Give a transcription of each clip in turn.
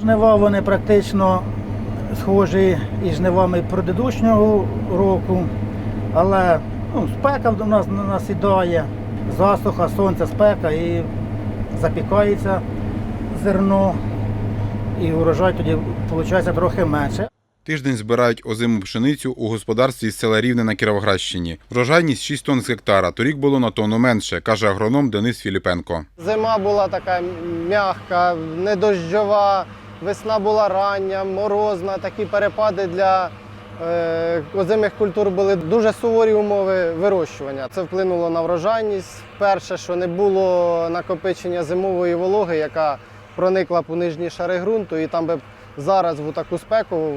Жнива вони практично схожі із жнивами предыдущого року, але ну, спека до нас насідає, засуха, сонце, спека і запікається зерно, і урожай тоді виходить трохи менше. Тиждень збирають озиму пшеницю у господарстві із села Рівне на Кіровоградщині. Врожайність 6 тонн з гектара. Торік було на тонну менше, каже агроном Денис Філіпенко. Зима була така м'яка, недощова, весна була рання, морозна. Такі перепади для е, озимих культур були дуже суворі умови вирощування. Це вплинуло на врожайність. Перше, що не було накопичення зимової вологи, яка проникла у нижні шари ґрунту, і там би зараз в таку спеку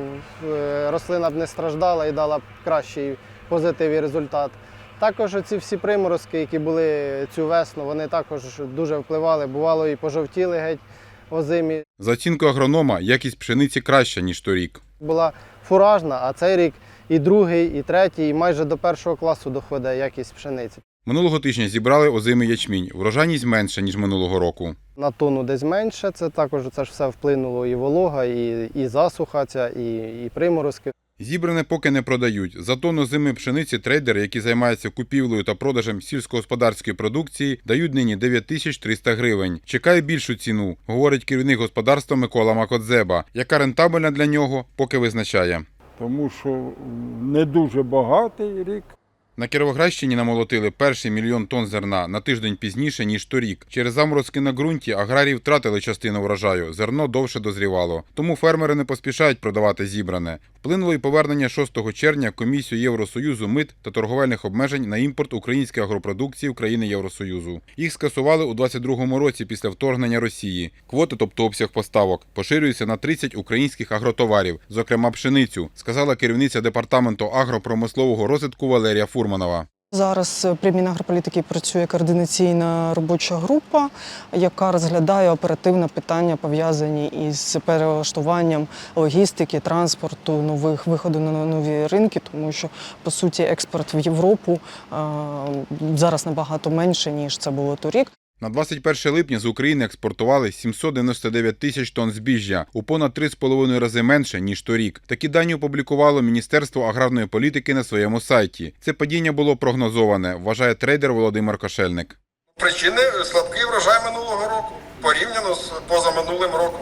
е, рослина б не страждала і дала б кращий позитивний результат. Також ці всі приморозки, які були цю весну, вони також дуже впливали. Бувало і пожовтіли геть озимі. За оцінкою агронома, якість пшениці краща, ніж торік. Була фуражна, а цей рік і другий, і третій, і майже до першого класу доходить якість пшениці. Минулого тижня зібрали озимий ячмінь. Врожайність менша, ніж минулого року. На тонну десь менше. Це також це ж все вплинуло і волога, і, і засуха, ця, і, і приморозки. Зібране поки не продають. За тонну зими пшениці трейдери, які займаються купівлею та продажем сільськогосподарської продукції, дають нині 9300 гривень. Чекає більшу ціну, говорить керівник господарства Микола Макодзеба, яка рентабельна для нього, поки визначає. тому що не дуже багатий рік. На Кіровоградщині намолотили перший мільйон тонн зерна на тиждень пізніше, ніж торік. Через заморозки на ґрунті аграрії втратили частину врожаю, зерно довше дозрівало. Тому фермери не поспішають продавати зібране. Вплинуло і повернення 6 червня комісію Євросоюзу мит та торговельних обмежень на імпорт української агропродукції в країни Євросоюзу. Їх скасували у 22-му році після вторгнення Росії. Квоти, тобто обсяг поставок, поширюються на 30 українських агротоварів, зокрема пшеницю, сказала керівниця департаменту агропромислового розвитку Валерія Фурманова. Зараз при Мінагрополітики працює координаційна робоча група, яка розглядає оперативно питання, пов'язані із перелаштуванням логістики, транспорту, нових виходу на нові ринки, тому що по суті експорт в Європу зараз набагато менше ніж це було торік. На 21 липня з України експортували 799 тисяч тонн збіжжя, у понад 3,5 рази менше, ніж торік. Такі дані опублікувало Міністерство аграрної політики на своєму сайті. Це падіння було прогнозоване, вважає трейдер Володимир Кошельник. Причини слабкий врожай минулого року порівняно з позаминулим роком.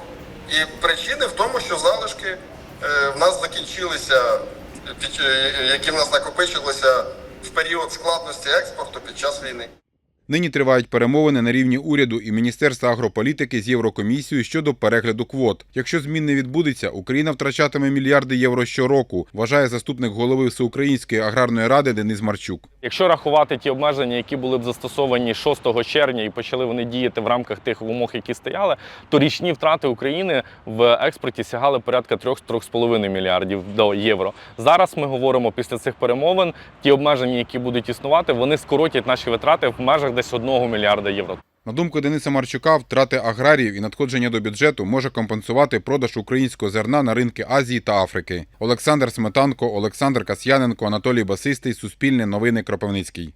І причини в тому, що залишки е, в нас закінчилися, е, які в нас накопичилися в період складності експорту під час війни. Нині тривають перемовини на рівні уряду і Міністерства агрополітики з Єврокомісією щодо перегляду квот. Якщо змін не відбудеться, Україна втрачатиме мільярди євро щороку, вважає заступник голови Всеукраїнської аграрної ради Денис Марчук. Якщо рахувати ті обмеження, які були б застосовані 6 червня і почали вони діяти в рамках тих вимог, які стояли, то річні втрати України в експорті сягали порядка 3-3,5 мільярдів до євро. Зараз ми говоримо після цих перемовин, ті обмеження, які будуть існувати, вони скоротять наші витрати в межах десь 1 мільярда євро. На думку Дениса Марчука, втрати аграріїв і надходження до бюджету може компенсувати продаж українського зерна на ринки Азії та Африки. Олександр Сметанко, Олександр Касьяненко, Анатолій Басистий, Суспільне новини Кропивницький.